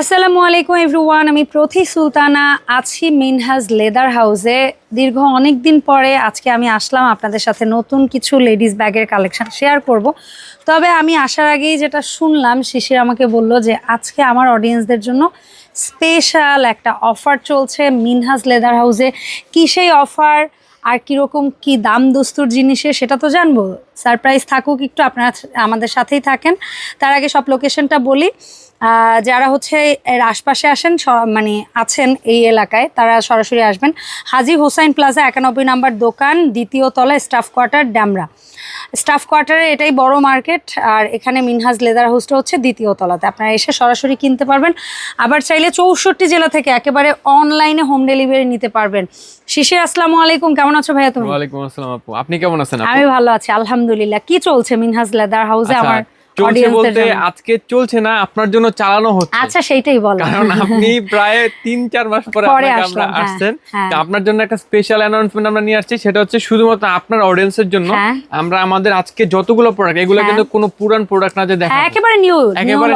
আসসালামু আলাইকুম এভরিওয়ান, আমি প্রতি সুলতানা আছি মিনহাজ লেদার হাউসে। দীর্ঘ অনেক দিন পরে আজকে আমি আসলাম আপনাদের সাথে নতুন কিছু লেডিস ব্যাগের কালেকশন শেয়ার করব। তবে আমি আসার আগেই যেটা শুনলাম, শিশির আমাকে বলল যে আজকে আমার অডিয়েন্সদের জন্য স্পেশাল একটা অফার চলছে মিনহাজ লেদার হাউসে। কী সেই অফার? আর কীরকম কি দাম দস্তুর জিনিসের, সেটা তো জানব। সারপ্রাইজ থাকুক একটু আপনারা আমাদের সাথেই থাকেন। তার আগে সব লোকেশনটা বলি যারা হচ্ছে এর আশপাশে আসেন মানে আছেন এই এলাকায় তারা সরাসরি আসবেন। হাজি হোসাইন প্লাজা একানব্বই নাম্বার দোকান দ্বিতীয় তলা স্টাফ কোয়ার্টার ড্যামরা। স্টাফ কোয়ার্টারে এটাই বড় মার্কেট আর এখানে মিনহাজ লেদার হাউসটা হচ্ছে দ্বিতীয় তলাতে। আপনারা এসে সরাসরি কিনতে পারবেন। আবার চাইলে চৌষট্টি জেলা থেকে একেবারে অনলাইনে হোম ডেলিভারি নিতে পারবেন। শিশির আসসালামু আলাইকুম কেমন আছো ভাইয়া তুমি? ওয়ালাইকুম আসসালাম আপু। আপনি কেমন আছেন আমি ভালো আছি আলহামদুলিল্লাহ। কি চলছে মিনহাজ লেদার হাউসে আচ্ছা, আমার চলছে বলতে আজকে চলছে না আপনার জন্য চালানো হচ্ছে। আচ্ছা সেইটাই বলো। কারণ আপনি প্রায় তিন চার মাস পরে আমরা হ্যাঁ, আসছেন। হ্যাঁ। আপনার জন্য একটা স্পেশাল অ্যানাউন্সমেন্ট আমরা নিয়ে আসছি সেটা হচ্ছে শুধুমাত্র আপনার অডিয়েন্সের জন্য। হ্যাঁ। আমরা আমাদের আজকে যতগুলো প্রোডাক্ট এগুলো। কিন্তু কোনো পুরান প্রোডাক্ট না যে দেখা একেবারে নিউ একেবারে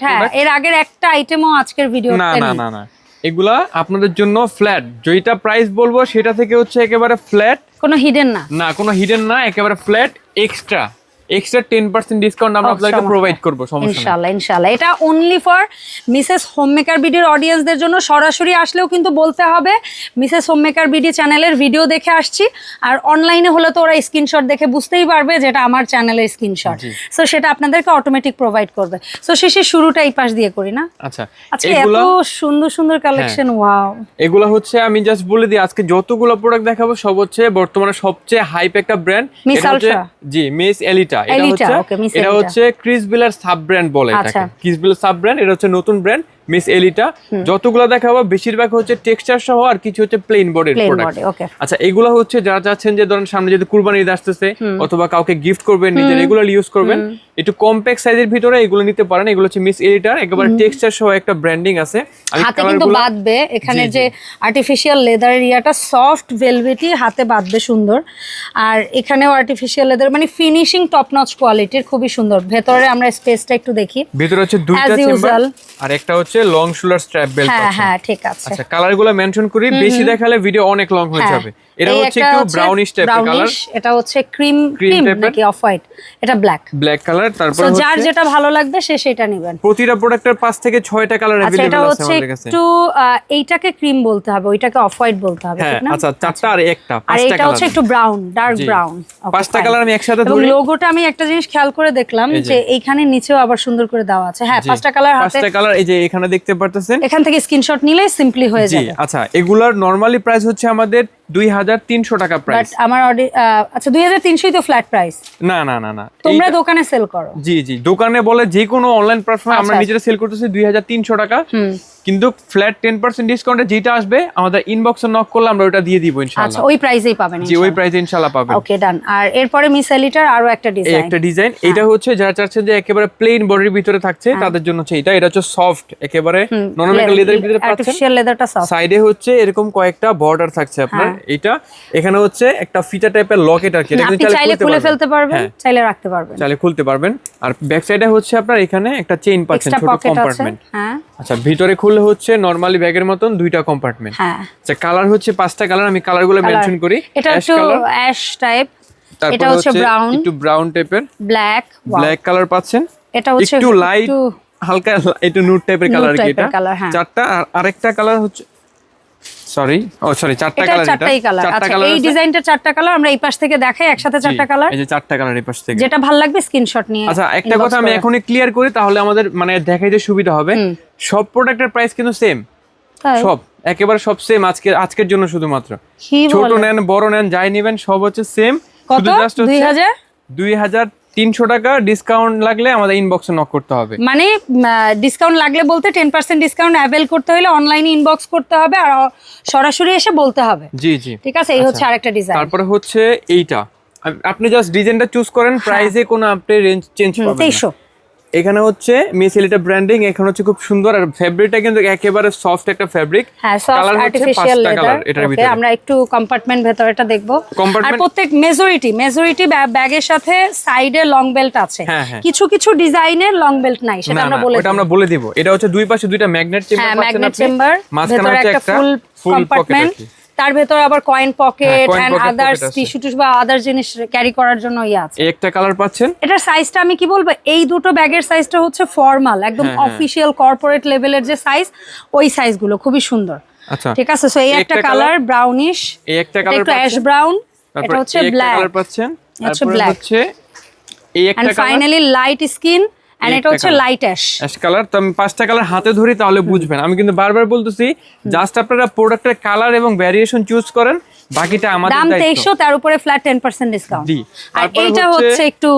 হ্যাঁ এর আগের একটা আইটেমও আজকের ভিডিও না না না না। এগুলা আপনাদের জন্য ফ্ল্যাট যেটা প্রাইস বলব সেটা থেকে হচ্ছে একেবারে ফ্ল্যাট কোনো হিডেন না। না কোনো হিডেন না একেবারে flat extra extra ten percent discount আমরা Oh, প্রোভাইড করব সমস্যা নেই। ইনশাল্লাহ ইনশাল্লাহ এটা অনলি ফর মিসেস হোমমেকার বিডির অডিয়েন্সদের জন্য। সরাসরি আসলেও কিন্তু বলতে হবে মিসেস হোমমেকার বিডি চ্যানেলের ভিডিও দেখে আসছি। আর অনলাইনে হলে তো ওরা স্ক্রিনশট দেখে বুঝতেই পারবে যেটা আমার চ্যানেলের স্ক্রিনশট জি। সো সেটা আপনাদেরকে অটোমেটিক প্রোভাইড করবে। সো শেষে শুরুটা এই পাশ দিয়ে করি না? আচ্ছা আজকে এত সুন্দর সুন্দর কালেকশন ওয়াও এগুলো হচ্ছে আমি জাস্ট বলে দিই আজকে যতগুলো প্রোডাক্ট দেখাবো সব হচ্ছে বর্তমানে সবচেয়ে হাইপ একটা ব্র্যান্ড জি মিস এলিটা এটা হচ্ছে এটা হচ্ছে ক্রিস বিলার সাব ব্র্যান্ড বলে এটাকে। আচ্ছা। ক্রিস বিলার সাব ব্র্যান্ড এটা হচ্ছে নতুন ব্র্যান্ড। মিস এলিটা যতগুলো দেখাবো বেশিরভাগ হচ্ছে টেক্সচার সহ আর কিছু হচ্ছে প্লেন বডির প্রোডাক্ট আচ্ছা এগুলো হচ্ছে যারা চাচ্ছেন যে ধরেন সামনে যদি কুরবানি ঈদ আসতেছে অথবা কাউকে গিফট করবেন নিজে রেগুলার ইউজ করবেন একটু কম্প্যাক্ট সাইজের ভিতরে এগুলো নিতে পারেন। এগুলো হচ্ছে মিস এডিটার একেবারে টেক্সচার সহ একটা ব্র্যান্ডিং আছে। হাতে কিন্তু বাঁধবে। এখানে। যে আর্টিফিশিয়াল লেদারের ইয়াটা সফট ভেলভেটি হাতে বাঁধবে সুন্দর। আর এখানেও আর্টিফিশিয়াল লেদার মানে ফিনিশিং টপ নচ কোয়ালিটির খুবই সুন্দর। ভেতরে আমরা স্পেসটা একটু দেখি। ভিতরে হচ্ছে দুইটা চেম্বার আর একটা হচ্ছে লং শোল্ডার স্ট্র্যাপ বেল্ট হ্যাঁ হ্যাঁ ঠিক আছে। আচ্ছা কালারগুলো মেনশন করি বেশি দেখালে ভিডিও অনেক লং হয়ে হ্যাঁ। যাবে। এটা এই হচ্ছে একটা একটু ব্রাউনিশ টাইপের কালার brownish, এটা হচ্ছে ক্রিম Cream ক্রিম type এর। নাকি অফ হোয়াইট এটা ব্ল্যাক ব্ল্যাক কালার তারপর তো যার হচ্ছে যেটা ভালো লাগবে সে সেটা নেবেন প্রতিটা প্রোডাক্টের পাঁচ থেকে ছয়টা কালার আচ্ছা এটা अवेलेबल আছে হচ্ছে আমাদের কাছে একটু আহ, এইটাকে ক্রিম বলতে হবে ওইটাকে অফ হোয়াইট বলতে হবে হ্যাঁ ঠিক না আচ্ছা চারটা আর একটা আর পাঁচটা এটা কালার হচ্ছে একটু ব্রাউন ডার্ক জি। ব্রাউন পাঁচটা কালার আমি একসাথে এবং ধরি লোগোটা আমি একটা জিনিস খেয়াল করে দেখলাম এই যে। যে এইখানে নিচেও আবার সুন্দর করে দেওয়া আছে হ্যাঁ জি। পাঁচটা কালার হাতে পাঁচটা কালার এই যে এখানে দেখতে পারতেছেন এখান থেকে স্ক্রিনশট নিলে সিম্পলি হয়ে জি যাবে আচ্ছা এগুলার নরমালি প্রাইস হচ্ছে আমাদের দুই হাজার তিনশো টাকা বাট প্রাইস আমার অডি- আচ্ছা দুই হাজার তিনশোই তো ফ্ল্যাট প্রাইস না না না না। তোমরা দোকানে সেল করো। জি জি। দোকানে বলে যে কোনো অনলাইন প্ল্যাটফর্মে আমরা আচ্ছা। নিজেরা সেল করতেছি দুই হাজার তিনশো টাকা। হুম। কিন্তু ফ্ল্যাট টেন পার্সেন্ট ডিসকাউন্টে যেটা আসবে আমাদের ইনবক্সে নক করলে আমরা ওটা দিয়ে দিব আচ্ছা ইনশাআল্লাহ ওই প্রাইসেই পাবেন জি ওই প্রাইসে ইনশাআল্লাহ পাবেন। ওকে ডান আর এরপরে মিস এলিটার আরও একটা ডিজাইন একটা ডিজাইন এটা হচ্ছে যারা যে একেবারে প্লেন বডির ভিতরে থাকছে তাদের জন্য হচ্ছে এটা। এটা হচ্ছে সফট একেবারে নরমাল লেদারের ভিতরে পাচ্ছেন আর্টিফিশিয়াল লেদারটা সফট সাইডে হচ্ছে এরকম কয়েকটা বর্ডার থাকছে আপনার। হ্যাঁ। এটা এখানে হচ্ছে একটা ফিতা টাইপের লকেট আর কি। এটা কিন্তু চাইলে খুলে ফেলতে পারবেন হ্যাঁ, চাইলে রাখতে পারবেন। চাইলে খুলতে পারবেন। আর ব্যাক সাইডে হচ্ছে আপনার এখানে একটা চেইন পাচ্ছেন ছোট কম্পার্টমেন্ট হ্যাঁ। আচ্ছা ভিতরে খুললে হচ্ছে নরমালি ব্যাগের মতন দুইটা কম্পার্টমেন্ট হ্যাঁ। আচ্ছা কালার হচ্ছে পাঁচটা কালার আমি কালারগুলো। মেনশন করি। এটা একটু অ্যাশ টাইপ এটা হচ্ছে ব্রাউন একটু ব্রাউন টাইপের ব্ল্যাক ব্ল্যাক কালার পাচ্ছেন। এটা হচ্ছে একটু লাইট হালকা একটু নুড টাইপের কালার কি এটা। হ্যাঁ। চারটা আর আরেকটা কালার হচ্ছে সরি ও সরি চারটা কালার চারটাই কালার আচ্ছা এই ডিজাইনটা চারটা কালার আমরা এই পাশ থেকে দেখাই একসাথে চারটা কালার এই যে চারটা কালার এই পাশ থেকে। যেটা ভালো লাগবে স্ক্রিনশট নিয়ে আচ্ছা একটা কথা আমি এখনই ক্লিয়ার করি তাহলে আমাদের মানে দেখাইতে সুবিধা হবে। সব প্রোডাক্টের প্রাইস কিন্তু সেম সব একেবারে সব সেম আজকে আজকের জন্য শুধুমাত্র। ছোট নেন বড় নেন যাই নেবেন সব হচ্ছে সেম কত? দুই হাজার? দুই হাজার তিনশো টাকা ডিসকাউন্ট লাগলে আমাদের ইনবক্সে নক করতে হবে। মানে ডিসকাউন্ট লাগলে বলতে টেন পার্সেন্ট ডিসকাউন্ট অ্যাভেল করতে হলে অনলাইনে ইনবক্স করতে হবে আর সরাসরি এসে বলতে হবে। জি জি। ঠিক আছে? এই হচ্ছে আরেকটা ডিজাইন তারপরে হচ্ছে এইটা। আপনি জাস্ট ডিজাইনটা চুজ করেন প্রাইসে কোনো আপনি রেঞ্জ চেঞ্জ পাবেন না। এখানে হচ্ছে মিস এলিটা ব্র্যান্ডিং এখানে হচ্ছে খুব সুন্দর আর ফেব্রিকটা কিন্তু একেবারে সফট একটা ফেব্রিক হ্যাঁ সফট আর্টিফিশিয়াল লেদার এটার ভিতরে। আমরা একটু কম্পার্টমেন্ট ভেতরেটা দেখব। আর প্রত্যেক মেজরিটি মেজরিটি ব্যাগের সাথে সাইডে লং বেল্ট আছে। হ্যাঁ, হ্যাঁ। কিছু কিছু ডিজাইনের লং বেল্ট নাই সেটা আমরা বলে দিই। আমরা বলে দিব। এটা হচ্ছে দুই পাশে দুইটা ম্যাগনেট চেম্বার পাচ্ছেন ম্যাগনেট চেম্বার মাঝখানে একটা ফুল কম্পার্টমেন্ট তার ভেতর আবার coin pocket and others tissue tissue বা আদার জিনিস ক্যারি করার জন্য ইয়ে আছে। একটা কালার পাচ্ছেন? এটার সাইজটা আমি কি বলব? এই দুটো ব্যাগের সাইজটা হচ্ছে ফর্মাল একদম। অফিসিয়াল কর্পোরেট লেভেলের যে সাইজ ওই সাইজগুলো খুবই সুন্দর। আচ্ছা। ঠিক আছে? সো এই একটা কালার ব্রাউনিশ এই একটা কালার একটু অ্যাশ ব্রাউন এটা হচ্ছে ব্ল্যাক কালার পাচ্ছেন? হচ্ছে তারপরে black। হচ্ছে এই একটা and colour finally light skin এই এটা হচ্ছে লাইট অ্যাশ অ্যাশ কালার তো আমি পাঁচটা কালার হাতে ধরি তাহলে বুঝবেন। আমি কিন্তু বারবার বলতেছি জাস্ট আপনারা প্রোডাক্টের কালার এবং ভ্যারিয়েশন চুজ করেন। বাকিটা আমাদের দাম দায়িত্ব তেইশশো তার উপরে ফ্ল্যাট টেন পার্সেন্ট ডিসকাউন্ট জি। আর এইটা হচ্ছে- একটু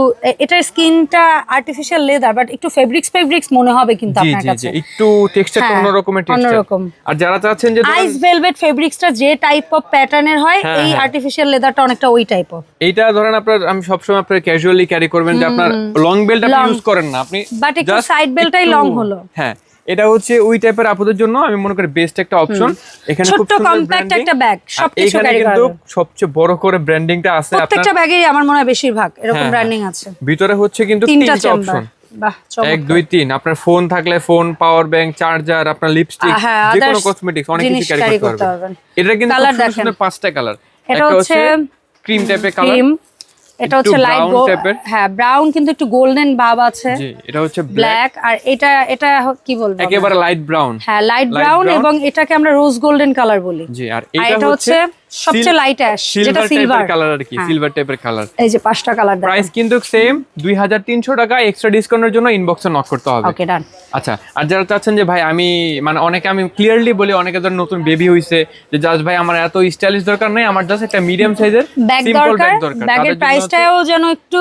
এটার স্কিনটা আর্টিফিশিয়াল লেদার বাট একটু ফেব্রিক্স ফেব্রিক্স মনে হবে কিন্তু আপনার কাছে জি একটু টেক্সচারটা হ্যাঁ, অন্য রকমের টেক্সচার অন্যরকম। আর যারা চাচ্ছেন যে আইস ভেলভেট ফেব্রিক্সটা যে টাইপ অফ প্যাটার্নের হয় হ্যাঁ, এই। আর্টিফিশিয়াল লেদারটা অনেকটা ওই টাইপ অফ এইটা ধরেন আপনার আমি সবসময় আপনার ক্যাজুয়ালি ক্যারি করবেন যে আপনার লং বেল্ট আপনি ইউজ করেন না আপনি বাট একটু সাইড side belt টাই একটু- long হলো। হ্যাঁ এটা হচ্ছে ওই টাইপের আপুদের জন্য আমি মনে করি বেস্ট একটা অপশন এখানে খুব সুন্দর branding, একটা আর সবকিছু carry করা কিন্তু সবচেয়ে বড় করে ব্র্যান্ডিংটা আছে আপনার প্রত্যেকটা ব্যাগেরই আমার মনে হয় বেশিরভাগ এরকম হ্যাঁ, ব্র্যান্ডিং আছে। ভিতরে হচ্ছে কিন্তু তিনটা অপশন বাহ এক দুই তিন। আপনার ফোন থাকলে ফোন পাওয়ার ব্যাংক চার্জার আপনার লিপস্টিক হ্যাঁ, যে কোনো কসমেটিক্স অনেক কিছু ক্যারি করতে পারবেন। এটা কিন্তু পাঁচটা কালার এটা হচ্ছে ক্রিম টাইপের কালার এটা হচ্ছে লাইট হ্যাঁ ব্রাউন কিন্তু একটু গোল্ডেন ভাব আছে। এটা হচ্ছে ব্ল্যাক আর এটা এটা কি বলব? একেবারে লাইট ব্রাউন হ্যাঁ লাইট ব্রাউন এবং এটাকে আমরা রোজ গোল্ডেন কালার বলি। জি আর এটা হচ্ছে সবচেয়ে লাইট অ্যাশ যেটা সিলভার কালার আর কি সিলভার টাইপের কালার এই যে পাঁচটা কালার প্রাইস কিন্তু সেম দুই হাজার তিনশো টাকা এক্সট্রা ডিসকাউন্টের জন্য ইনবক্সে নক করতে হবে। ওকে ডান আচ্ছা আর যারা চাচ্ছেন যে ভাই আমি মানে অনেকে আমি ক্লিয়ারলি বলি অনেকে ধর নতুন বেবি হইছে যে জাস্ট ভাই আমার এত স্টাইলিশ দরকার নাই আমার জাস্ট একটা মিডিয়াম সাইজের সিম্পল ব্যাগ দরকার ব্যাগের প্রাইসটাও যেন একটু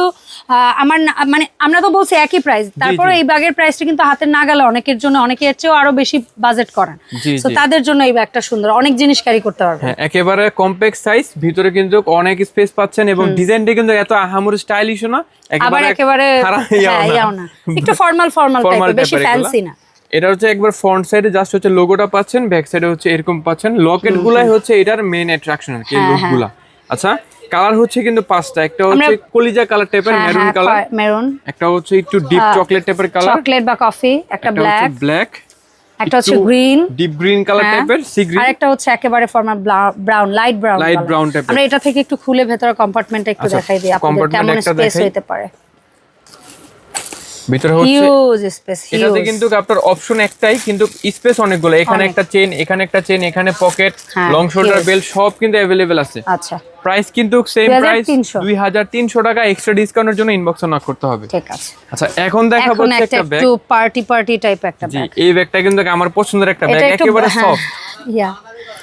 আমার মানে আমরা তো বলছি একই প্রাইস তারপরে এই ব্যাগের প্রাইসটা কিন্তু হাতের না গেলে অনেকের জন্য অনেকের চেয়েও আরও বেশি বাজেট করেন। তো তাদের জন্য এই ব্যাগটা সুন্দর। অনেক জিনিস ক্যারি করতে পারবে হ্যাঁ একেবারে কম্প্যাক্ট সাইজ ভিতরে কিন্তু অনেক স্পেস পাচ্ছেন এবং ডিজাইনটা কিন্তু এত আহামরি স্টাইলিশও না আবার একেবারে হ্যাঁ, না। একটু ফর্মাল ফর্মাল টাইপের বেশি। ফ্যান্সি না। এটা হচ্ছে একবার ফ্রন্ট সাইডে জাস্ট হচ্ছে লোগোটা পাচ্ছেন ব্যাক সাইডে হচ্ছে এরকম পাচ্ছেন। লকেট গুলাই হচ্ছে এটার মেইন অ্যাট্রাকশন আর কি হ্যাঁ, গুলা। আচ্ছা? কালার হচ্ছে কিন্তু পাঁচটা। একটা হচ্ছে কলিজা কালার টাইপের হ্যাঁ মেরুন হ্যাঁ কালার মেরুন একটা হচ্ছে একটু ডিপ চকলেট টাইপের কালার চকলেট বা কফি একটা ব্ল্যাক ব্ল্যাক একটা হচ্ছে গ্রিন ডিপ গ্রিন কালার টাইপের সি গ্রিন আর একটা হচ্ছে একেবারে formal brown light brown light brown টাইপের আমরা এটা থেকে একটু খুলে ভেতরে কম্পার্টমেন্টটা একটু আচ্ছা, দেখাই দিই আপনাদের কেমন স্পেস হতে পারে। ভিতরে হচ্ছে হিউজ স্পেস এটাতে কিন্তু আপনার অপশন একটাই কিন্তু স্পেস অনেকগুলো। এখানে একটা চেন এখানে একটা চেন এখানে পকেট হ্যাঁ, লং শোল্ডার। বেল্ট সব কিন্তু অ্যাভেলেবেল আছে। আচ্ছা। প্রাইস কিন্তু সেম প্রাইস 2300 দুই হাজার তিনশো টাকা এক্সট্রা ডিসকাউন্টের জন্য ইনবক্সে নক করতে হবে। ঠিক আছে। আচ্ছা এখন দেখাবো একটা ব্যাগ একটু পার্টি পার্টি টাইপ একটা ব্যাগ এই ব্যাগটা কিন্তু আমার পছন্দের একটা ব্যাগ একেবারে হ্যাঁ, সফট ইয়া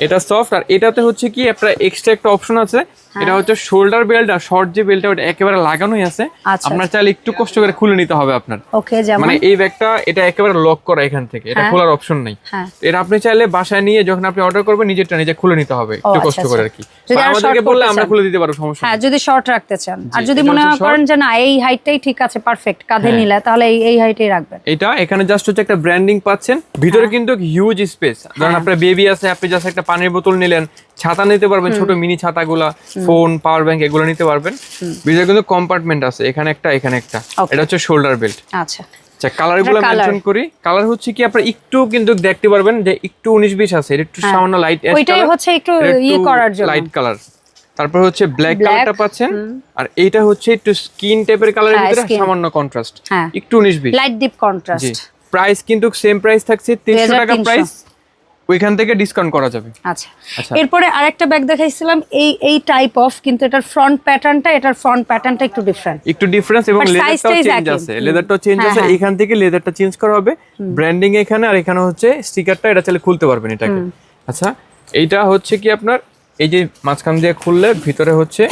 এটা সফট আর এটাতে হচ্ছে কি আপনার এক্সট্রা একটা অপশন আছে। হ্যাঁ। এটা হচ্ছে শোল্ডার বেল্ট আর শর্ট যে বেল্টটা ওটা একেবারে লাগানোই আছে। আচ্ছা, আপনার চাইলে একটু কষ্ট করে খুলে নিতে হবে আপনার। ওকে যেমন? মানে এই ব্যাগটা এটা একেবারে লক করা এখান থেকে। এটা হ্যাঁ। খোলার অপশন নেই। হ্যাঁ। এটা আপনি চাইলে বাসায় নিয়ে যখন আপনি অর্ডার করবেন নিজেরটা নিজে খুলে নিতে হবে। একটু আচ্ছা, কষ্ট করে আর আচ্ছা। কি যদি আমাদেরকে বললে আমরা খুলে দিতে পারব সমস্যা হ্যাঁ যদি শর্ট রাখতে চান। আর যদি মনে করেন যে না এই হাইটটাই ঠিক আছে পারফেক্ট কাঁধে হ্যাঁ। নিলে তাহলে এই এই হাইটেই রাখবেন। এটা এখানে জাস্ট হচ্ছে একটা ব্র্যান্ডিং পাচ্ছেন। ভিতরে হ্যাঁ। কিন্তু হিউজ স্পেস ধরেন আপনার বেবি আছে আপনি জাস্ট একটা পানির বোতল নিলেন ছাতা নিতে পারবেন ছোট মিনি ছাতাগুলা ফোন পাওয়ার ব্যাংক এগুলো নিতে পারবেন। ভিতরে কিন্তু কম্পার্টমেন্ট আছে এখানে একটা এখানে একটা। এটা হচ্ছে শোল্ডার বেল্ট আচ্ছা। আচ্ছা মেনশন করি। কালার হচ্ছে কি আপনার একটু কিন্তু দেখতে পারবেন যে একটু আছে একটু সামান্য লাইট ওইটাই হচ্ছে একটু করার জন্য। লাইট কালার তারপর হচ্ছে ব্ল্যাক কালারটা পাচ্ছেন। আর এইটা হচ্ছে একটু স্কিন টাইপের কালারের হ্যাঁ, ভিতরে সামান্য কন্ট্রাস্ট হ্যাঁ। একটু উনিশ বিশ। লাইট ডিপ কন্ট্রাস্ট প্রাইস কিন্তু সেম প্রাইস থাকছে তিনশো টাকা প্রাইস ওইখান থেকে ডিসকাউন্ট করা যাবে। আচ্ছা। আচ্ছা। এরপরে আরেকটা ব্যাগ দেখাইছিলাম এই এই টাইপ অফ কিন্তু এটার ফ্রন্ট প্যাটার্নটা এটার ফ্রন্ট প্যাটার্নটা একটু ডিফারেন্ট একটু ডিফারেন্স এবং লেদারটাও চেঞ্জ আছে। লেদারটাও চেঞ্জ হ্যাঁ, আছে। হ্যাঁ। এখান থেকে লেদারটা চেঞ্জ করা হবে। ব্র্যান্ডিং এখানে আর এখানে হচ্ছে স্টিকারটা এটা চাইলে খুলতে পারবেন এটাকে। আচ্ছা এইটা হচ্ছে কি আপনার এই যে মাঝখান দিয়ে খুললে ভিতরে হচ্ছে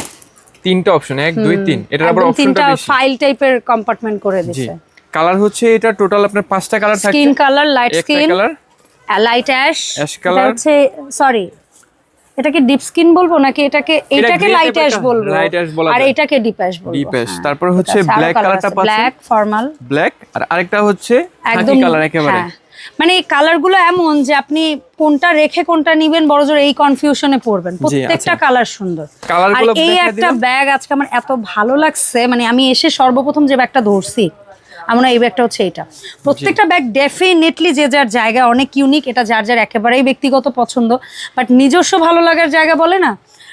তিনটা অপশন এক দুই তিন। এটার আবার অপশনটা ফাইল টাইপের কম্পার্টমেন্ট করে জি। দিচ্ছে কালার হচ্ছে এটা টোটাল আপনার পাঁচটা কালার থাকছে। Skin colour light skin colour light ash Ash color। হচ্ছে সরি এটাকে ডিপ স্কিন বলব নাকি এটাকে এটাকে লাইট অ্যাশ বলব? light ash বলা আর এটাকে ডিপ অ্যাশ বলব। Deep ash, তারপর হচ্ছে black colourটা পাচ্ছেন। ব্ল্যাক ফর্মাল ব্ল্যাক আর আরেকটা হচ্ছে একদম কালার একেবারে। হ্যাঁ। মানে এই কালারগুলো এমন যে আপনি কোনটা রেখে কোনটা নিবেন বড় জোর এই কনফিউশনে পড়বেন। প্রত্যেকটা কালার সুন্দর। আর এই একটা ব্যাগ আজকে আমার এত ভালো লাগছে মানে আমি এসে সর্বপ্রথম যে ব্যাগটা ধরছি আমরা এই ব্যাগটা হচ্ছে এটা। প্রত্যেকটা ব্যাগ ডেফিনেটলি যে যার জায়গা অনেক ইউনিক এটা যার যার একেবারেই ব্যক্তিগত পছন্দ। বাট নিজস্ব ভালো লাগার জায়গা বলে না?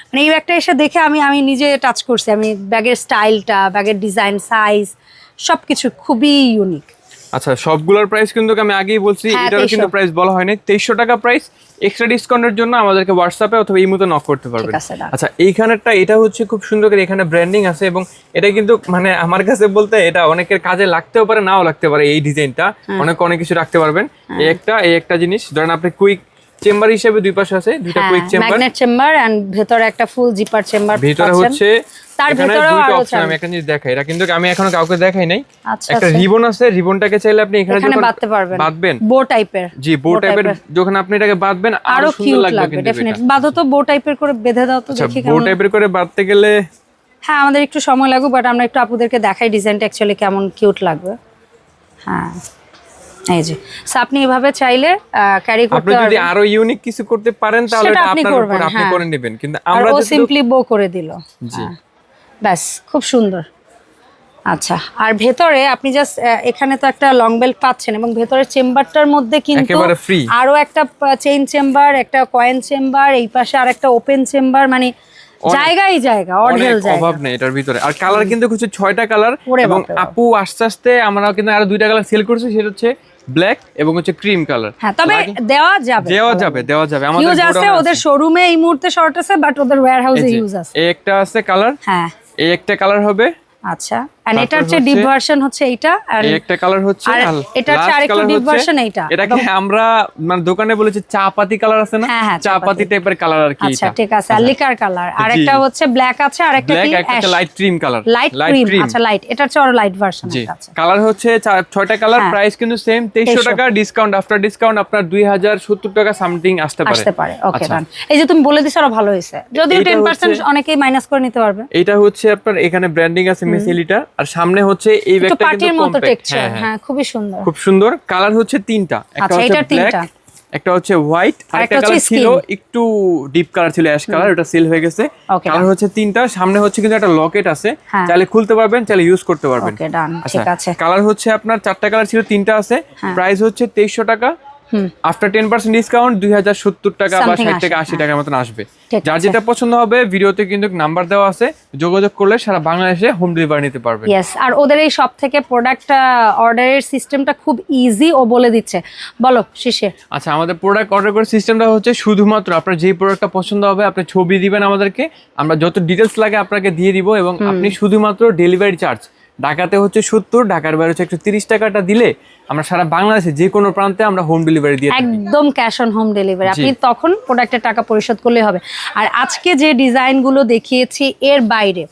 মানে এই ব্যাগটা এসে দেখে আমি আমি নিজে টাচ করছি। আমি ব্যাগের স্টাইলটা ব্যাগের ডিজাইন সাইজ সব কিছু খুবই ইউনিক আচ্ছা সবগুলোর প্রাইস কিন্তু আমি আগেই বলছি হ্যাঁ, এটারও কিন্তু প্রাইস বলা হয়নি। তেইশশো টাকা প্রাইস এক্সট্রা ডিসকাউন্টের জন্য আমাদেরকে হোয়াটসঅ্যাপে অথবা এই মতো নক করতে পারবেন। আচ্ছা এইখানেরটা এটা হচ্ছে খুব সুন্দর করে এখানে ব্র্যান্ডিং আছে এবং এটা কিন্তু মানে আমার কাছে বলতে এটা অনেকের কাজে লাগতেও পারে নাও লাগতে পারে এই ডিজাইনটা হ্যাঁ। অনেক অনেক কিছু রাখতে পারবেন। এই একটা এই একটা জিনিস ধরেন আপনি কুইক চেম্বার হিসেবে দুই পাশে আছে দুইটা হ্যাঁ quick chamber. Magnet chamber and ভেতরে একটা ফুল জিপার চেম্বার ভিতরে হচ্ছে তার দুইটা আরও অপশন আমি একটা জিনিস দেখাই। এটা কিন্তু আমি এখনও কাউকে দেখাই নাই। আচ্ছা একটা আচ্ছা। রিবন আছে রিবনটাকে চাইলে আপনি এখানে যখন বাঁধতে পারবেন। বাঁধবেন। বো টাইপের জি বো টাইপের যখন আপনি এটাকে বাঁধবেন আরও সুন্দর লাগবে লাগবে কিন্তু ডেফিনেটলি বাঁধো তো বো টাইপের করে বেঁধে দাও তো আচ্ছা দেখি বো টাইপের করে বাঁধতে গেলে হ্যাঁ আমাদের একটু সময় লাগুক বাট আমরা একটু আপুদেরকে দেখাই ডিজাইনটা অ্যাকচুয়ালি কেমন কিউট লাগবে। হ্যাঁ। এই যে আপনি এভাবে চাইলে ক্যারি আপনি যদি আরও ইউনিক কিছু করতে পারেন তাহলে এটা আপনার উপর আপনি হ্যাঁ। করে নেবেন কিন্তু আমরা যদি সিম্পলি বো করে দিল জি। হ্যাঁ। ব্যাস খুব সুন্দর আচ্ছা আর ভেতরে আপনি জাস্ট এখানে তো একটা লং বেল্ট পাচ্ছেন এবং ভেতরের চেম্বারটার মধ্যে কিন্তু। আরও একটা চেইন চেম্বার একটা কয়েন চেম্বার এই পাশে আর একটা ওপেন চেম্বার মানে জায়গায় জায়গা অঢেল জায়গা অভাব নেই এটার ভিতরে আর কালার কিন্তু হচ্ছে ছয়টা কালার এবং আপু আস্তে আস্তে আমরা কিন্তু আরও দুইটা কালার সেল করছি সেটা হচ্ছে ব্ল্যাক এবং হচ্ছে ক্রিম কালার। হ্যাঁ তবে দেওয়া যাবে। দেওয়া যাবে দেওয়া যাবে। আমাদের ইউজ আছে ওদের শোরুমে এই মুহূর্তে শর্ট আছে বাট ওদের ওয়্যার হাউসে ইউজ আছে। এই একটা আছে কালার হ্যাঁ। এই একটা কালার হবে। আচ্ছা। এন্ড এটা হচ্ছে ডিপ ভার্সন হচ্ছে এইটা এই একটা কালার হচ্ছে আর আর এটা হচ্ছে আরেকটু হচ্ছে- version এইটা। এটাকে আমরা মানে দোকানে বলেছি চা পাতি কালার আছে না? চা পাতি টাইপের কালার আর কি আচ্ছা ঠিক আছে আর লিকার কালার আর একটা হচ্ছে ব্ল্যাক আছে আর একটা কি একটা light cream colour light cream আচ্ছা লাইট এটা হচ্ছে আরও লাইট ভার্সন আছে। কালার হচ্ছে ছয়টা কালার হ্যাঁ। প্রাইস কিন্তু সেম তেইশশো 2300 টাকা ডিসকাউন্ট আফটার ডিসকাউন্ট আপনার দুই হাজার সত্তর টাকা সামথিং আসতে পারে। আসতে পারে। ওকে আচ্ছা। ডান এই যে তুমি বলে দিছো আরও ভালো হয়েছে। যদিও এইটা টেন পার্সেন্ট হচ্ছে- অনেকেই মাইনাস করে নিতে পারবে। এটা হচ্ছে আপনার এখানে ব্র্যান্ডিং আছে মেসেলিটা আর সামনে হচ্ছে এই ব্যাগটা পার্টির কিন্তু মতো টেক্সচার হ্যাঁ হ্যাঁ। হ্যাঁ খুবই সুন্দর। খুব সুন্দর। কালার হচ্ছে তিনটা। একটা আচ্ছা, হচ্ছে ব্ল্যাক একটা হচ্ছে হোয়াইট আর একটা কালার ছিল একটু ডিপ কালার ছিল অ্যাশ কালার ওটা সেল হয়ে গেছে। কালার হচ্ছে তিনটা। সামনে হচ্ছে কিন্তু একটা লকেট আছে। হ্যাঁ। চাইলে খুলতে পারবেন চাইলে ইউজ করতে পারবেন। ওকে ডান ঠিক আছে। কালার হচ্ছে আপনার চারটা কালার ছিল তিনটা আছে। হ্যাঁ। প্রাইস হচ্ছে তেইশশো টাকা। Hmm after ten percent discount দুই হাজার সত্তর টাকা বা ষাট টাকা আশি টাকার মতন আসবে। যার যেটা পছন্দ হবে ভিডিওতে কিন্তু নাম্বার দেওয়া আছে। যোগাযোগ করলে সারা বাংলাদেশে হোম ডেলিভারি নিতে পারবে। ইয়েস আর ওদের এই সব থেকে প্রোডাক্ট অর্ডারের সিস্টেমটা খুব ইজি ও বলে দিচ্ছে। বলো শিশির আচ্ছা আমাদের প্রোডাক্ট অর্ডার করার সিস্টেমটা হচ্ছে শুধুমাত্র আপনার যে প্রোডাক্টটা পছন্দ হবে আপনি ছবি দিবেন আমাদেরকে। আমরা যত ডিটেলস লাগে আপনাকে দিয়ে দিব এবং আপনি শুধুমাত্র ডেলিভারি চার্জ ঢাকাতে হচ্ছে সত্তর ঢাকার বাইরে হচ্ছে একশো তিরিশ টাকাটা দিলে আমরা সারা বাংলাদেশে যে কোনো প্রান্তে আমরা হোম ডেলিভারি দিয়ে একদম ক্যাশ অন হোম ডেলিভারি আপনি তখন প্রোডাক্টের টাকা পরিশোধ করলে হবে। আর আজকে যে ডিজাইনগুলো দেখিয়েছি এর বাইরে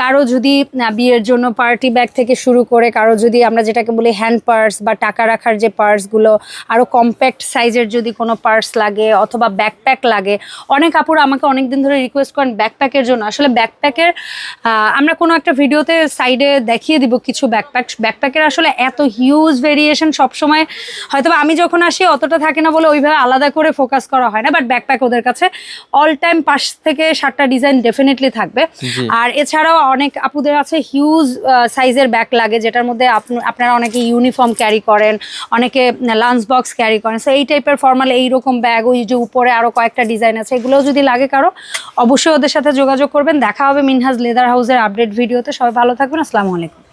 কারও যদি বিয়ের জন্য পার্টি ব্যাগ থেকে শুরু করে কারও যদি আমরা যেটাকে বলি হ্যান্ড পার্স বা টাকা রাখার যে পার্সগুলো আরও কম্প্যাক্ট সাইজের যদি কোনো পার্স লাগে অথবা ব্যাকপ্যাক লাগে অনেক কাপড় আমাকে অনেক দিন ধরে রিকোয়েস্ট করেন ব্যাকপ্যাকের জন্য। আসলে ব্যাকপ্যাকের আমরা কোনো একটা ভিডিওতে সাইডে দেখিয়ে দিব কিছু ব্যাকপ্যাক ব্যাকপ্যাকের আসলে এত হিউজ ভেরিয়েশন সবসময় হয়তো আমি যখন আসি অতটা থাকে না বলে ওইভাবে আলাদা করে ফোকাস করা হয় না বাট ব্যাকপ্যাক ওদের কাছে অল টাইম পাঁচ থেকে সাতটা ডিজাইন ডেফিনেটলি থাকবে। আর এছাড়াও অনেক আপুদের আছে হিউজ সাইজের ব্যাগ লাগে যেটার মধ্যে আপনি- আপনারা অনেকে ইউনিফর্ম ক্যারি করেন অনেকে লাঞ্চ বক্স ক্যারি করেন। সো এই টাইপের ফর্মাল এইরকম ব্যাগ ওই যে উপরে আরও কয়েকটা ডিজাইন আছে এগুলোও যদি লাগে কারও অবশ্যই ওদের সাথে যোগাযোগ করবেন। দেখা হবে মিনহাজ লেদার হাউসের আপডেট ভিডিওতে সবাই ভালো থাকবেন। আসসালামু আলাইকুম।